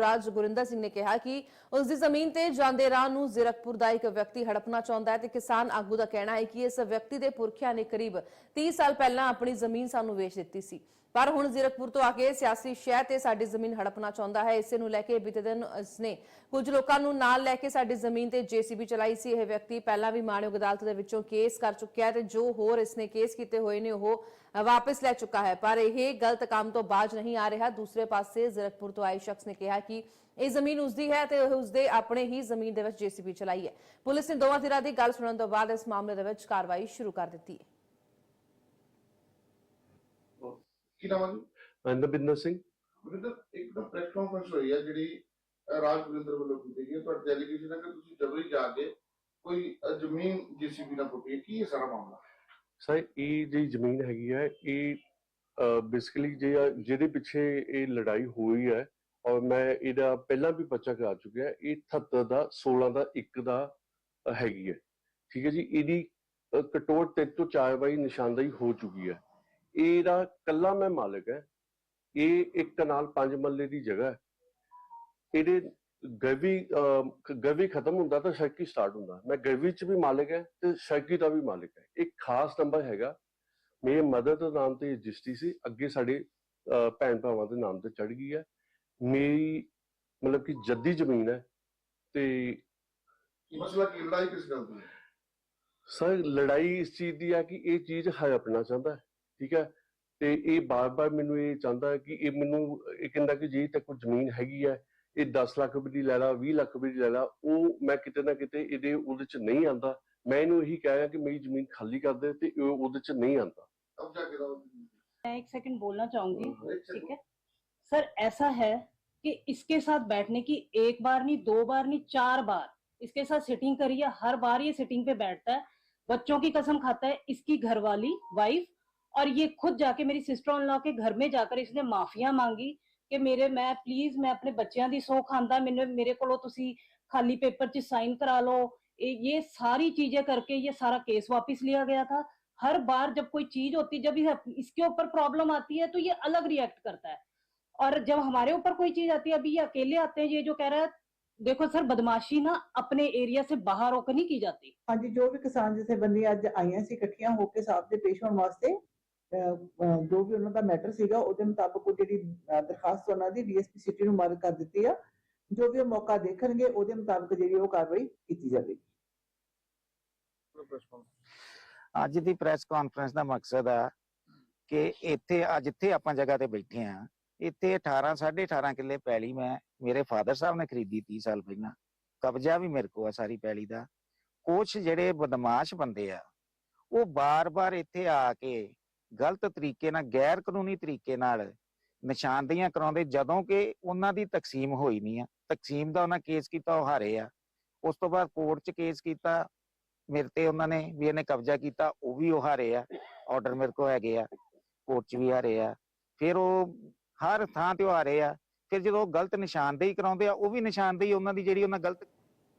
ਰਾਜ ਗੁਰਿੰਦਰ ਸਿੰਘ ਨੇ ਕਿਹਾ ਕਿ ਉਸ ਦੀ ਜ਼ਮੀਨ ਤੇ ਜਾਂਦੇ ਰਾਹ ਨੂੰ ਜ਼ੀਰਕਪੁਰ ਦਾ ਇੱਕ ਵਿਅਕਤੀ ਹੜਪਣਾ ਚਾਹੁੰਦਾ ਹੈ ਤੇ ਕਿਸਾਨ ਆਗੂ ਦਾ ਕਹਿਣਾ ਹੈ ਕਿ ਇਸ ਵਿਅਕਤੀ ਦੇ ਪੁਰਖਿਆਂ ਨੇ ਕਰੀਬ 30 ਸਾਲ ਪਹਿਲਾਂ ਆਪਣੀ ਜ਼ਮੀਨ ਸਾਨੂੰ ਵੇਚ ਦਿੱਤੀ ਸੀ। ਪਰ ਹੁਣ ਜ਼ੀਰਕਪੁਰ ਤੋਂ ਆ ਕੇ ਸਿਆਸੀ ਸ਼ਹਿ ਤੇ ਸਾਡੀ ਜ਼ਮੀਨ ਹੜਪਣਾ ਚਾਹੁੰਦਾ ਹੈ। ਇਸੇ ਨੂੰ ਲੈ ਕੇ ਬੀਤੇ ਦਿਨ ਇਸਨੇ ਕੁਝ ਲੋਕਾਂ ਨੂੰ ਨਾਲ ਲੈ ਕੇ ਸਾਡੀ ਜ਼ਮੀਨ ਤੇ ਜੀਸੀਬੀ ਚਲਾਈ ਸੀ। ਇਹ ਵਿਅਕਤੀ ਪਹਿਲਾਂ ਵੀ ਮਾਣਯੋਗ ਅਦਾਲਤ ਦੇ ਵਿੱਚੋਂ ਕੇਸ ਕਰ ਚੁੱਕਿਆ ਹੈ ਤੇ ਜੋ ਹੋਰ ਇਸਨੇ ਕੇਸ ਕੀਤੇ ਹੋਏ ਨੇ ਉਹ ਵਾਪਸ ਲੈ ਚੁੱਕਾ ਹੈ। ਪਰ ਇਹ ਗਲਤ ਕੰਮ ਤੋਂ ਬਾਜ ਨਹੀਂ ਆ ਰਿਹਾ। ਦੂਸਰੇ ਪਾਸੇ ਜ਼ੀਰਕਪੁਰ ਤੋਂ ਆਏ ਸ਼ਖਸ ਨੇ ਕਿਹਾ ਕਿ ਇਹ ਜ਼ਮੀਨ ਉਸਦੀ ਹੈ ਤੇ ਉਸਦੇ ਆਪਣੇ ਹੀ ਜ਼ਮੀਨ ਦੇ ਵਿੱਚ ਜੀਸੀਬੀ ਚਲਾਈ ਹੈ। ਪੁਲਿਸ ਨੇ ਦੋਵਾਂ ਧਿਰਾਂ ਦੀ ਗੱਲ ਸੁਣਨ ਤੋਂ ਬਾਅਦ ਇਸ ਮਾਮਲੇ ਦੇ ਵਿੱਚ ਕਾਰਵਾਈ ਸ਼ੁਰੂ ਕਰ ਦਿੱਤੀ ਹੈ। ਕੀ ਨਾਮ ਹੈ ਜੀ? ਅੰਦਰਬਿੰਦਰ ਸਿੰਘ। ਵਰਿੰਦਰ ਇੱਕ ਤਾਂ ਪ੍ਰੈਸ ਕਾਨਫਰੰਸ ਹੋਈ ਹੈ ਜਿਹੜੀ ਅਹ, ਰਾਜ ਵਰਿੰਦਰ ਵੱਲੋਂ ਕੀਤੀ ਗਈ ਹੈ। ਤੁਹਾਡੇ ਡੈਲੀਗੇਸ਼ਨ ਹੈ ਕਿ ਤੁਸੀਂ ਜਬਰੀ ਜਾ ਕੇ ਕੋਈ ਜ਼ਮੀਨ ਜੀਸੀਬੀ ਨਾਲ ਪੁੱਟੀ ਕੀ ਹੈ ਸਾਰਾ ਮਾਮਲਾ? ਸਰ ਇਹ ਜਿਹੜੀ ਜ਼ਮੀਨ ਹੈਗੀ ਹੈ ਇਹ ਬੇਸਿਕਲੀ ਜਿਹਦੇ ਪਿੱਛੇ ਇਹ ਲੜਾਈ ਹੋਈ ਹੈ ਔਰ ਮੈਂ ਇਹਦਾ ਪਹਿਲਾਂ ਵੀ ਬੱਚਾ ਕਰਾ ਚੁੱਕਿਆ ਇਹ 78 ਦਾ 16 ਦਾ 1 ਦਾ ਹੈਗੀ ਹੈ। ਠੀਕ ਹੈ ਜੀ? ਇਹਦੀ ਕਟੋਰ ਤੇ ਤੋਂ ਚਾਰ ਵਾਰੀ ਨਿਸ਼ਾਨਦਾਈ ਹੋ ਚੁੱਕੀ ਹੈ। ਇਹਦਾ ਕੱਲਾ ਮੈਂ ਮਾਲਕ ਹੈ। ਇਹ ਇੱਕ ਕਨਾਲ ਪੰਜ ਮੱਲੇ ਦੀ ਜਗ੍ਹਾ ਹੈ। ਇਹਦੇ ਗਵੀ ਅਹ, ਗਵੀ ਖਤਮ ਹੁੰਦਾ ਤਾਂ ਸ਼ੈਕੀ ਸਟਾਰਟ ਹੁੰਦਾ। ਮੈਂ ਗਵੀ ਚ ਵੀ ਮਾਲਕ ਹੈ ਤੇ ਸ਼ੈਕੀ ਦਾ ਵੀ ਮਾਲਕ ਹੈ। ਇੱਕ ਖਾਸ ਨੰਬਰ ਹੈਗਾ। ਮੇਰੇ ਮਦਰ ਦੇ ਨਾਮ ਤੇ ਰਜਿਸਟਰੀ ਸੀ। ਅੱਗੇ ਸਾਡੇ ਭੈਣ ਭਰਾਵਾਂ ਦੇ ਨਾਮ ਤੇ ਚੜ ਗਈ ਹੈ। ਮੇਰੀ ਮਤਲਬ ਕਿ ਜੱਦੀ ਜ਼ਮੀਨ ਹੈ ਤੇ ਮਸਲਾ ਕੀ ਲੜਾਈ ਕਿਸ ਗੱਲ ਦੀ ਸਰ ਲੜਾਈ ਇਸ ਚੀਜ਼ ਦੀ ਆ ਕਿ ਇਹ ਚੀਜ਼ ਹੜਪਣਾ ਚਾਹੁੰਦਾ ਹੈ ਠੀਕ ਹੈ? ਤੇ ਇਹ ਬਾਰ-ਬਾਰ ਮੈਨੂੰ ਇਹ ਚਾਹੁੰਦਾ ਕਿ ਇਹ ਮੈਨੂੰ ਇਹ ਕਹਿੰਦਾ ਕਿ ਜੇ ਤੇ ਕੋਈ ਜ਼ਮੀਨ ਹੈਗੀ ਹੈ ਇਹ 10 ਲੱਖ ਰੁਪਏ ਦੀ ਲੈ ਲਾ 20 ਲੱਖ ਰੁਪਏ ਦੀ ਲੈ ਲਾ ਉਹ ਮੈਂ ਕਿਤੇ ਨਾ ਕਿਤੇ ਇਹਦੇ ਉਹਦੇ ਚ ਨਹੀਂ ਆਂਦਾ ਮੈਂ ਇਹਨੂੰ ਇਹੀ ਕਹਿਆ ਕਿ ਮੇਰੀ ਜ਼ਮੀਨ ਖਾਲੀ ਕਰ ਦੇ ਤੇ ਉਹ ਉਹਦੇ ਚ ਨਹੀਂ ਆਂਦਾ ਮੈਂ ਇੱਕ ਸੈਕਿੰਡ ਬੋਲਣਾ ਚਾਹੂੰਗੀ ਠੀਕ ਹੈ? सर, ऐसा है कि इसके साथ बैठने की एक बार नहीं, दो बार नहीं, चार बार। इसके साथ सिटिंग करी है हर बार ये सिटिंग पे बैठता है, बच्चों की कसम खाता है, इसकी घरवाली वाइफ और ये खुद जाके मेरी सिस्टर इन लॉ के घर में जाकर इसने माफिया मांगी कि मेरे, मैं प्लीज़ मैं अपने बच्चों की सौ खांदा मैंने, मेरे को खाली पेपर च साइन करा लो। ये सारी चीज़ें करके ये सारा केस वापस लिया गया था। हर बार जब कोई चीज़ होती, जब इसके ऊपर प्रॉब्लम आती है तो ये अलग रिएक्ट करता है। और जब हमारे ऊपर कोई चीज आती है अभी ये अकेले आते हैं ये जो कह रहा है देखो सर बदमाशी ना अपने एरिया से बाहर होकर नहीं की जाती ਹਾਂਜੀ ਜੋ ਵੀ ਕਿਸਾਨ ਜਥੇਬੰਦੀਆਂ ਅੱਜ ਆਈਆਂ ਸੀ ਇਕੱਠੀਆਂ ਹੋ ਕੇ ਸਾਹਿਬ ਦੇ ਪੇਸ਼ ਹੋਣ ਵਾਸਤੇ ਅਹ, ਅਹ, ਜੋ ਵੀ ਉਹਨਾਂ ਦਾ ਮੈਟਰ ਸੀਗਾ ਉਹਦੇ ਮੁਤਾਬਕ ਉਹ ਜਿਹੜੀ ਅਹ, ਦਰਖਾਸਤ ਉਹਨਾਂ ਦੀ ਡੀਐਸਪੀ ਸਿਟੀ ਨੂੰ ਮਾਰਕ ਕਰ ਦਿੱਤੀ ਆ ਜੋ ਵੀ ਉਹ ਮੌਕਾ ਦੇਖਣਗੇ ਉਹਦੇ ਮੁਤਾਬਕ ਜਿਹੜੀ ਉਹ ਕਾਰਵਾਈ ਕੀਤੀ ਜਾਵੇਗੀ ਅੱਜ ਦੀ ਪ੍ਰੈਸ ਕਾਨਫਰੰਸ ਦਾ ਮਕਸਦ ਆ ਕਿ ਇੱਥੇ ਅੱਜ ਜਿੱਥੇ ਆਪਾਂ ਜਗ੍ਹਾ ਤੇ ਬੈਠੇ ਆ ਇੱਥੇ 18 18.5 ਕਿੱਲੇ ਪੈਲੀ ਮੈਂ, ਮੇਰੇ ਫਾਦਰ ਸਾਹਿਬ ਨੇ ਖਰੀਦੀ 30 ਸਾਲ ਪਹਿਲਾਂ। ਕਬਜ਼ਾ ਵੀ ਮੇਰੇ ਕੋਲ ਆ ਸਾਰੀ ਪੈਲੀ ਦਾ। ਕੁਛ ਜਿਹੜੇ ਬਦਮਾਸ਼ ਬੰਦੇ ਆ, ਉਹ ਬਾਰ-ਬਾਰ ਇੱਥੇ ਆ ਕੇ ਗਲਤ ਤਰੀਕੇ ਨਾਲ, ਗੈਰ ਕਾਨੂੰਨੀ ਤਰੀਕੇ ਨਾਲ ਨਿਸ਼ਾਨਦੇਹੀਆਂ ਕਰਾਉਂਦੇ, ਜਦੋਂ ਕਿ ਉਹਨਾਂ ਦੀ ਤਕਸੀਮ ਹੋਈ ਨਹੀਂ ਆ। ਤਕਸੀਮ ਦਾ ਉਹਨਾਂ ਕੇਸ ਕੀਤਾ, ਉਹ ਹਾਰੇ ਆ। ਉਸ ਤੋਂ ਬਾਅਦ ਕੋਰਟ 'ਚ ਕੇਸ ਕੀਤਾ, ਮੇਰੇ ਤੇ ਉਹਨਾਂ ਨੇ ਵੀ ਇਹਨੇ ਕਬਜ਼ਾ ਕੀਤਾ, ਉਹ ਵੀ ਉਹ ਹਾਰੇ ਆ। ਆਰਡਰ ਮੇਰੇ ਕੋਲ ਹੈਗੇ ਆ, ਕੋਰਟ 'ਚ ਵੀ ਹਾਰੇ ਆ। ਫਿਰ ਉਹ ਹਰ ਥਾਂ ਤੇ ਉਹ ਆ ਰਹੇ ਆ। ਫਿਰ ਜਦੋਂ ਉਹ ਗਲਤ ਨਿਸ਼ਾਨਦੇਹੀ ਕਰਾਉਂਦੇ ਆ, ਉਹ ਵੀ ਨਿਸ਼ਾਨਦੇਹੀ ਉਹਨਾਂ ਦੀ ਜਿਹੜੀ ਉਹਨਾਂ ਗਲਤ